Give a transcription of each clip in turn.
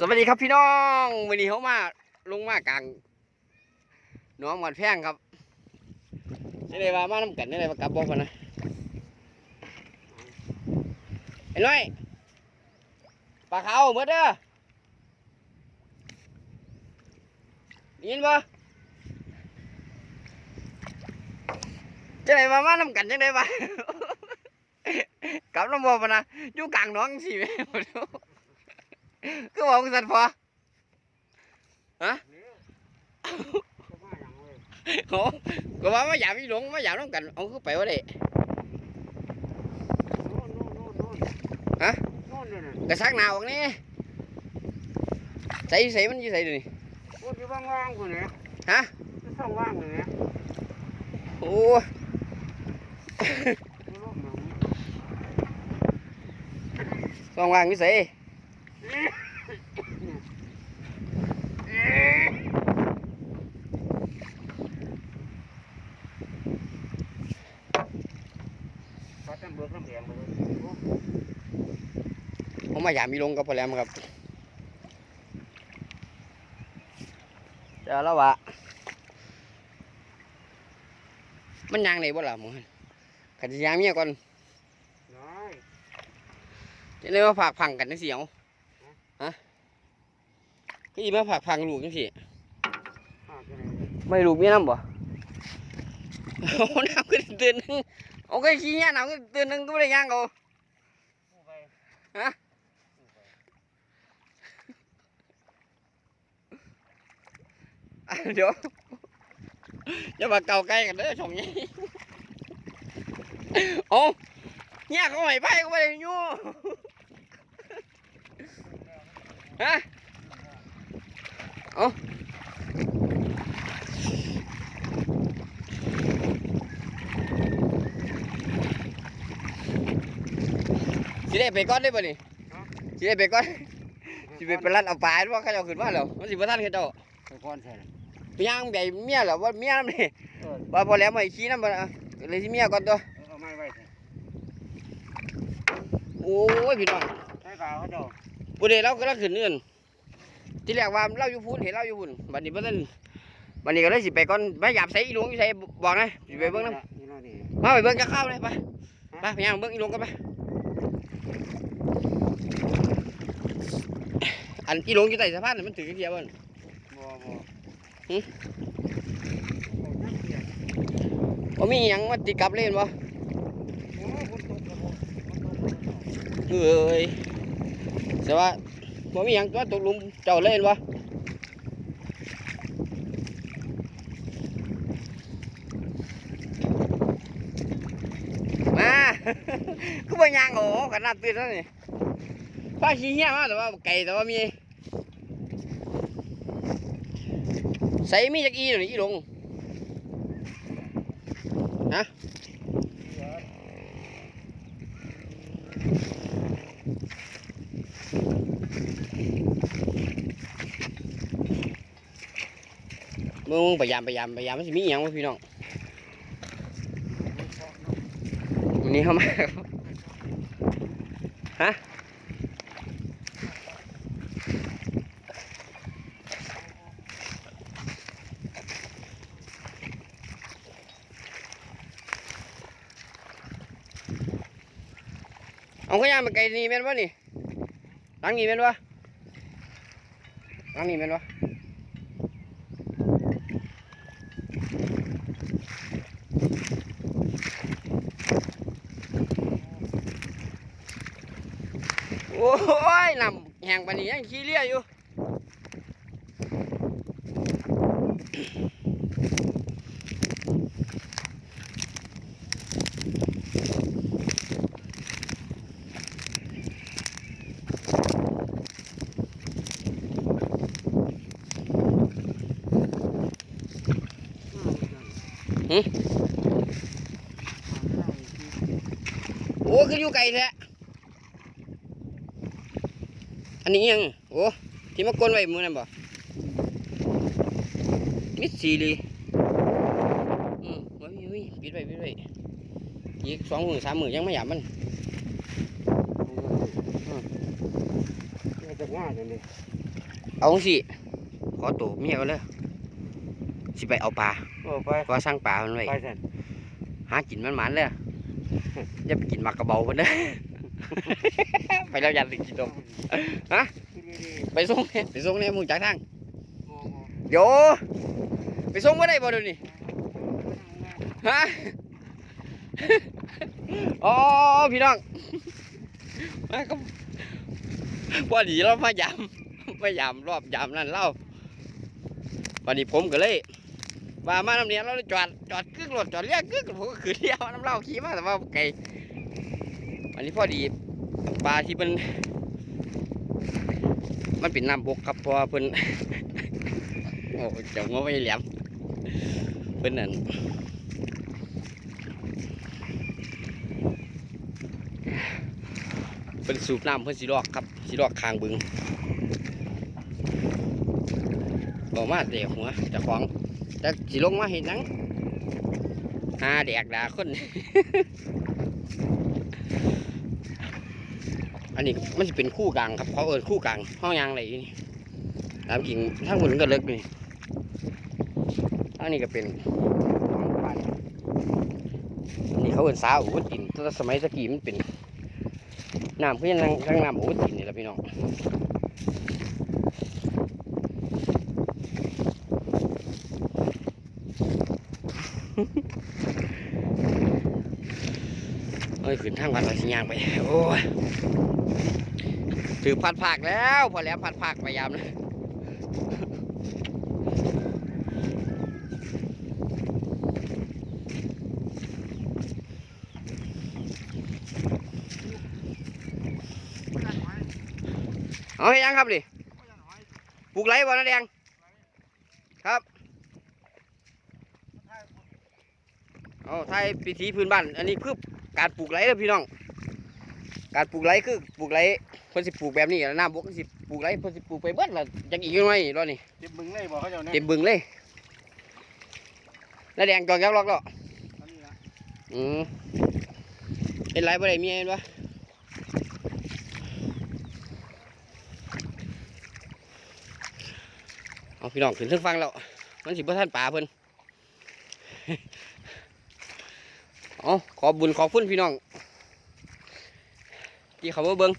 สวัสดีครับพี่น้องวันนี้เขามาลงมากลางน้องหวัดแพงครับนี่เลยว่ามาน้ำกันนี่เลยว่ากลับบอกกันนะไอ้น้อยปลาขาวเมื่อเด้อยินปะจะไหนว่ามาน้ำกันจังไดวะกลับน้ำบ่ปะนะอยู่กลางน้องสิแม่ ก็บอกสัตว์พอฮะโอ้ก็ว่ามาหยามพี่หลงมาหยามน้องกัน เอาคือไปวะเด้กระซักหนาวออกนี่ใส่ใส่มันอยู่ใส่ดูนี่พูดที่ว่างๆคนนี้ฮะที่ช่องว่างคนนี้โอ้สองวางอยู่ใส่ ผมมาหยามพี่หลงกับพอแหลมครับเจอแล้ววะมันยางไหนบ่ล่ะหมึงขันสิยางเมียก่อนน้อยจะเลยมาผากพังกันจังสิเอาฮะ ก็อีมาผากพังลูกจังสิหากอะไรไม่ลูกเมียน้ำบ่เอาน้ำก็เตือนหนึงเอาก็ขี้เงี้ยน้ำก็เตือนหนึงก็ไม่ได้ย่างเอาผู้ไปฮะอะเดี๋ยวอย่ามาเก่าใกล้กันเด้อชมนี่โอ้เนี่ยเขาให้ไปก็ไม่ได้อยู่ฮะ เอาสิได้ไปก่อนได้ป่ะนี่สิได้ไปก่อนสิไปเป็นรัดเอาปลาด้วยว่าเขาจะเอาขึ้นมาแล้วมันสิบ่ทันเขาเจ้าไปก้อนใส่ไปย่างใหญ่เมียเหรอว่าเมียน้ำนี่เออว่าพอแล้วมาอีกขี้น้ำมันเลยที่เมียก่อนตัวเอาไม้ไว้โอ้ยพี่น้องใช้ขาวเขาเจ้าปุเดเราก็ลังขึ้นเนื่น ที่แรกว่าเราอยู่พูนเห็นเราอยู่พูนบัดนี้เพิ่นบัดนี้ก็เลยสิไปก่อนไม่หยาบใส่อีหลวงอยู่ใส่บอกนะสิไปเบิ่งน้นี่น้อยนี่ำมาไปเบิ่งจะเข้าเลยไปไปไปย่างเบิ่งอีหลวงกันไปอันอีหลวงอยู่ใต้สะพานน่ะมันถือเกียร์บ่นบ่บ่หึว่ามีหยังมาติดกับเล่นบ่โอ้คนตกแล้วบ่คนตกเอ้ยแต่ว่า บ่มีหยังตัวตกหลุมเจ้าเล่นบ่มาคือบ่ย่างโอ้ขนาดตื่นแล้วนี่ป้าขี้เหี้ยมาแต่ว่าไก่แต่ว่ามีใส่มีจักอีเดี๋ยวนี้อีลงฮะ มึงพยายามพยายามพยายามมันสิมีอหยังวะพี่น้องวันนี้เข้ามาฮะเอาขยามไปไกลนี่แม่นวะนี่หลังนี่แม่นวะหลังนี่แม่นวะ โอ้ยน้ำแห้งปานนี้ยังขี้เลียอยู่โอ้คืออยู่ไกลแท้ อันนี้ยังโอ้ที่มากวนไว้มือนั่นบ่มิดสีเลยอืมโอ้ยโอ้ปิดไว้ปิดไว้อีกสองหมือสามหมือยังไม่หยาบมันจะง่ายจังเลยเอาสิขอตัวเมียก็เลยสิไปเอาปลาเออไปว่าสร้างปลามันไว้หากินมันหมันเลยอย่าไปกินหมากกระเบามันเด้อ ไปแล้วยันสิกินตมไปส่งเนี่ยไปส่งเนี่ยมึงจากทางเดี๋ยวไปส่งว่าได้บ่เดี๋ยวนี้ฮะอ๋อพี่น้องมาก็พอดีเรามายามมายามรอบยามนั่นเล่าวันนี้ผมก็เลยว่ามาน้ำเนียนเราเลยจอดจอดกึกรถจอดเรียกกึกผมก็คือเที่ยวน้ำเล่าขี่มาแต่ว่าไก ลวันนี้พอดีปลาที่มันมันเป็นน้ำบกครับเพราะว่าเพิ่นโอ้จังว่าไม่แหลมเพิ่นนั่นเพิ่นสูบน้ำเพิ่นสิลอกครับสิลอกคางบึงบอกมาเตะหัวจะของจะสิลงมาเห็นนังหาแดกด่าคน อันนี้มันจะเป็นคู่กลางครับเขาเอินคู่กลางห้องยางอะไรนี่ตามจริงทั้งหมดมันก็เลิกนี่อันนี้ก็เป็นปันอันนี้เขาเอินสาอุดกินแต่สมัยตะกี้มันเป็นน้ำเพื่อนทั้งทั้งน้ำอุดกินนี่แหละพี่น้อง อ้ยขึ้นทางวัดวาสิยางไปโอ้ยถือพัดผักแล้วพอแล้วพัดผักพยายามนะเอาให้ยังครับดิปลูกไรบ่นะแดงครับเอาไทยพิธีพื้นบ้าน อันนี้คือ การปลูกไรเด้อพี่น้อง การปลูกไรคือปลูกไรเพิ่นสิปลูกแบบนี้แล้วน้ำบกสิปลูกไรเพิ่นสิปลูกไปเบิดละจังอีกหน่อยรอนี่เจ็บมึงเลยบอกเขาเจ้าเนี่ยเต็มบึงเลยแล้วแดงจอกยักล็อกแล้วอันนี้นะอืมเป็นไรบ่ได้เมียเห็นปะเอาพี่น้องขึ้นเทิงฟังแล้วมันสิบ่ทันป่าเพิ่น เอาขอบุญขอบคุณพี่น้อง ที่เขามาเบิ่ง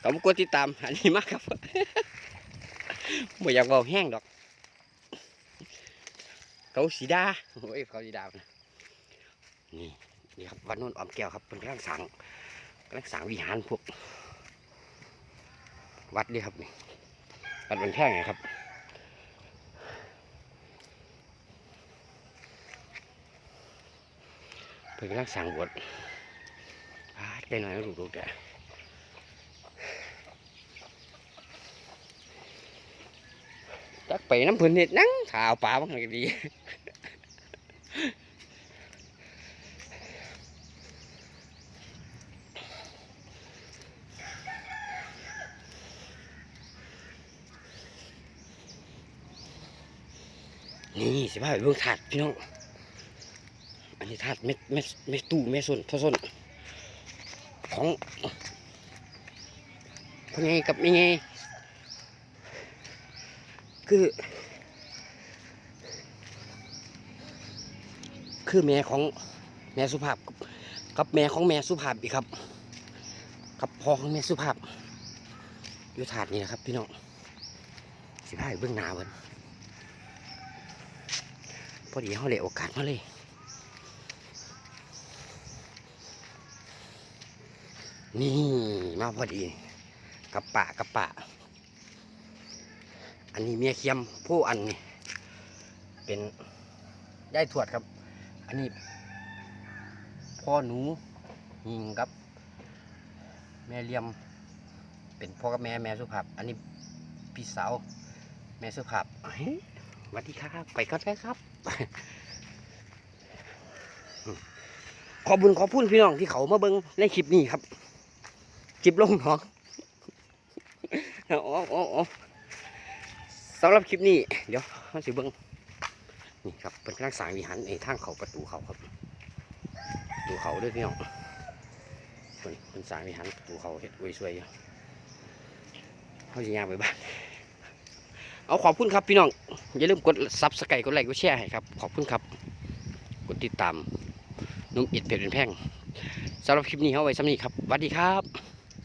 เขามกดติดตามอันนี้มากครับบ่อยากเบาแห้งดอก เขาสีดาโอ้ยเขาสีดานะนี่นี่ครับวันนู้นออมแก้วครับเป็นกำลังสังกำลังสังวิหารพวก วัดนี่ครับนี่วัดบันแท่งไงครับ เป็นกำลังสั่งบวชอ่าได้หน่อยลูกๆแต่จักไปน้ำเพื้นเห็ดนั่งถาเอาปลาบ้างก็ดีนี่สิบ้าไปเบิ่งถาดพี่น้อง อันนี้ถาดเม็ดเม็ดเม็ดตู้เม็ดส้นพ่อส้นของพ่อไงกับไม่ไงคือ คือแม่ของแม่สุภาพกับแม่ของแม่สุภาพอีกครับ กับพ่อของแม่สุภาพ อยู่ถาดนี่นะครับ พี่น้องสิพาไปเบื้องหน้าเพิ่นพอดีเขาเลยโอกาสมาเลย นี่มาพอดีกับป่ากับป่าอันนี้เมียเคียมผู้อันนี่เป็นยายทวดครับ อันนี้พ่อหนูยิงกับ แม่เลียม เป็นพ่อกับแม่แม่สุภาพ อันนี้พี่สาวแม่สุภาพสวัสดีครับ ไปก่อนเลยครับ ขอบุญขอพูนพี่น้องที่เขามาเบิ้งในคลิปนี้ครับ คลิปลงน้องอ๋ออ๋ออ๋อสำหรับคลิปนี้ เดี๋ยวเราสิเบิ้งนี่ครับเป็นทางสายวิหารในทางเขาประตูเขาครับประตูเขาด้วยพี่น้องเป็นเป็นสายวิหารประตูเขาเฮ็ดว้สวยเขาจะย่างไปบ้านเอาขอบคุณครับพี่น้อง อย่าลืมกดซับสไครต์กดไลค์กดแชร์ให้ครับ ขอบคุณครับ กดติดตามนุ่มอิดเพจเป็นแพงสำหรับคลิปนี้เอาไว้สำนี้ครับสวัสดีครับ